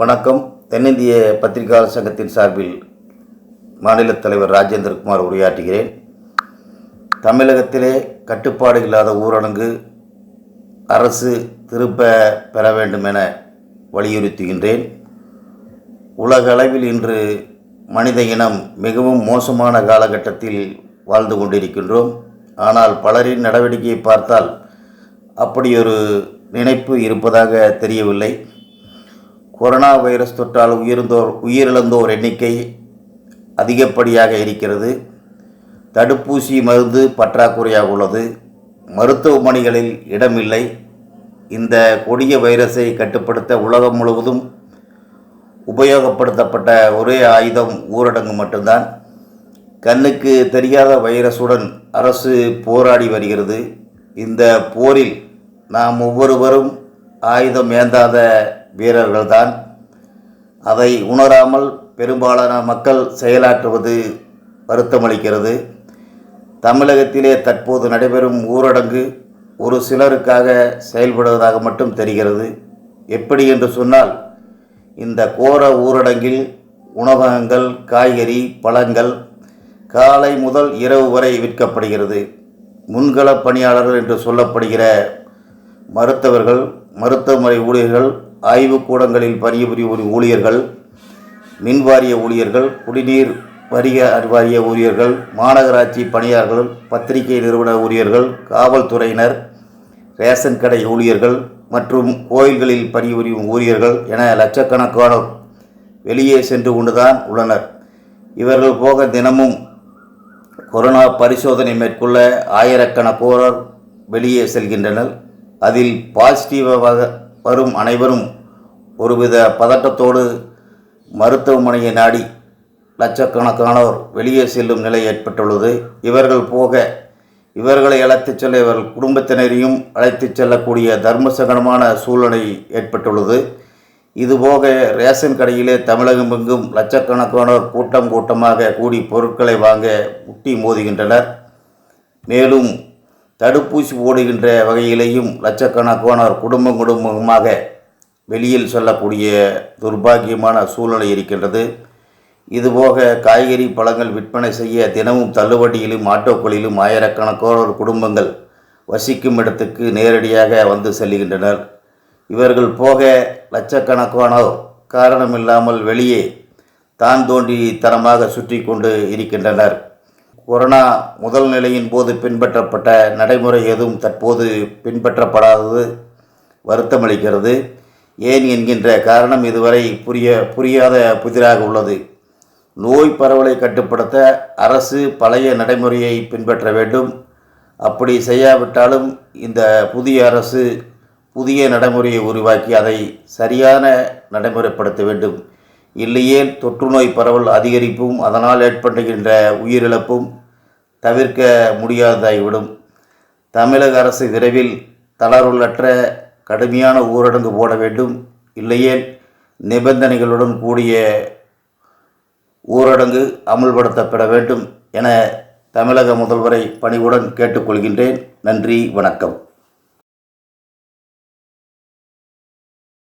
வணக்கம். தென்னிந்திய பத்திரிகையாளர் சங்கத்தின் சார்பில் மாநில தலைவர் ராஜேந்திரகுமார் உரையாற்றுகிறேன். தமிழகத்திலே கட்டுப்பாடு இல்லாத ஊரடங்கு அரசு திருப்ப பெற வேண்டும் என வலியுறுத்துகின்றேன். உலக அளவில் இன்று மனித இனம் மிகவும் மோசமான காலகட்டத்தில் வாழ்ந்து கொண்டிருக்கின்றோம். ஆனால் பலரின் நடவடிக்கையை பார்த்தால் அப்படி ஒரு நினைப்பு இருப்பதாக தெரியவில்லை. கொரோனா வைரஸ் தொற்றால் உயிர்ந்தோர் உயிரிழந்தோர் எண்ணிக்கை அதிகப்படியாக இருக்கிறது. தடுப்பூசி மருந்து பற்றாக்குறையாக உள்ளது. மருத்துவமனைகளில் இடமில்லை. இந்த கொடிய வைரஸை கட்டுப்படுத்த உலகம் முழுவதும் உபயோகப்படுத்தப்பட்ட ஒரே ஆயுதம் ஊரடங்கு மட்டும்தான். கண்ணுக்கு தெரியாத வைரஸுடன் அரசு போராடி வருகிறது. இந்த போரில் நாம் ஒவ்வொருவரும் ஆயுதம் ஏந்தாத வீரர்கள்தான். அதை உணராமல் பெரும்பாலான மக்கள் செயலாற்றுவது வருத்தமளிக்கிறது. தமிழகத்திலே தற்போது நடைபெறும் ஊரடங்கு ஒரு சிலருக்காக செயல்படுவதாக மட்டும் தெரிகிறது. எப்படி என்று சொன்னால் இந்த கோர ஊரடங்கில் உணவகங்கள் காய்கறி பழங்கள் காலை முதல் இரவு வரை விற்கப்படுகிறது. முன்களப் பணியாளர்கள் என்று சொல்லப்படுகிற மருத்துவர்கள் மருத்துவமனை ஊழியர்கள் ஆய்வுக்கூடங்களில் பணிபுரியும் ஊழியர்கள் மின்வாரிய ஊழியர்கள் குடிநீர் வரிய வாரிய ஊழியர்கள் மாநகராட்சி பணியாளர்கள் பத்திரிகை நிறுவன ஊழியர்கள் காவல்துறையினர் ரேஷன் கடை ஊழியர்கள் மற்றும் கோயில்களில் பணிபுரியும் ஊழியர்கள் என லட்சக்கணக்கானோர் வெளியே சென்று கொண்டுதான் உள்ளனர். இவர்கள் போக தினமும் கொரோனா பரிசோதனை மேற்கொள்ள ஆயிரக்கணக்கோரர் வெளியே செல்கின்றனர். அதில் பாசிட்டிவாக வரும் அனைவரும் ஒருவித பதட்டத்தோடு மருத்துவமனையை நாடி லட்சக்கணக்கானோர் வெளியே செல்லும் நிலை ஏற்பட்டுள்ளது. இவர்கள் போக இவர்களை அழைத்துச் செல்ல இவர்கள் குடும்பத்தினரையும் அழைத்துச் செல்லக்கூடிய தர்மசங்கடமான சூழ்நிலை ஏற்பட்டுள்ளது. இதுபோக ரேஷன் கடையிலே தமிழகம் எங்கும் லட்சக்கணக்கானோர் கூட்டம் கூட்டமாக கூடி பொருட்களை வாங்க முட்டி மோதுகின்றனர். மேலும் தடுப்பூசி போடுகின்ற வகையிலேயும் லட்சக்கணக்கானோர் குடும்பம் குடும்பமாக வெளியில் செல்லக்கூடிய துர்பாக்கியமான சூழ்நிலை இருக்கின்றது. இதுபோக காய்கறி பழங்கள் விற்பனை செய்ய தினமும் தள்ளுவண்டியிலும் ஆட்டோக்களிலும் ஆயிரக்கணக்கானோர் குடும்பங்கள் வசிக்கும் இடத்துக்கு நேரடியாக வந்து செல்கின்றனர். இவர்கள் போக லட்சக்கணக்கானோர் காரணமில்லாமல் வெளியே தான் தோண்டி தரமாக சுற்றி கொண்டு இருக்கின்றனர். கொரோனா முதல் நிலையின் போது பின்பற்றப்பட்ட நடைமுறை எதுவும் தற்போது பின்பற்றப்படாதது வருத்தமளிக்கிறது ஏன் என்கின்ற காரணம் இதுவரை புரிய புரியாத புதிராக உள்ளது. நோய் பரவலை கட்டுப்படுத்த அரசு பழைய நடைமுறையை பின்பற்ற வேண்டும். அப்படி செய்யாவிட்டாலும் இந்த புதிய அரசு புதிய நடைமுறையை உருவாக்கி அதை சரியான நடைமுறைப்படுத்த வேண்டும். இல்லையே தொற்றுநோய் பரவல் அதிகரிப்பும் அதனால் ஏற்படுகின்ற உயிரிழப்பும் தவிர்க்க முடியாததாகிவிடும் தமிழக அரசு விரைவில் தளர்வுள்ளற்ற கடுமையான ஊரடங்கு போட வேண்டும். இல்லையே நிபந்தனைகளுடன் கூடிய ஊரடங்கு அமுல்படுத்தப்பட வேண்டும் என தமிழக முதல்வரை பணிவுடன் கேட்டுக்கொள்கின்றேன். நன்றி வணக்கம்.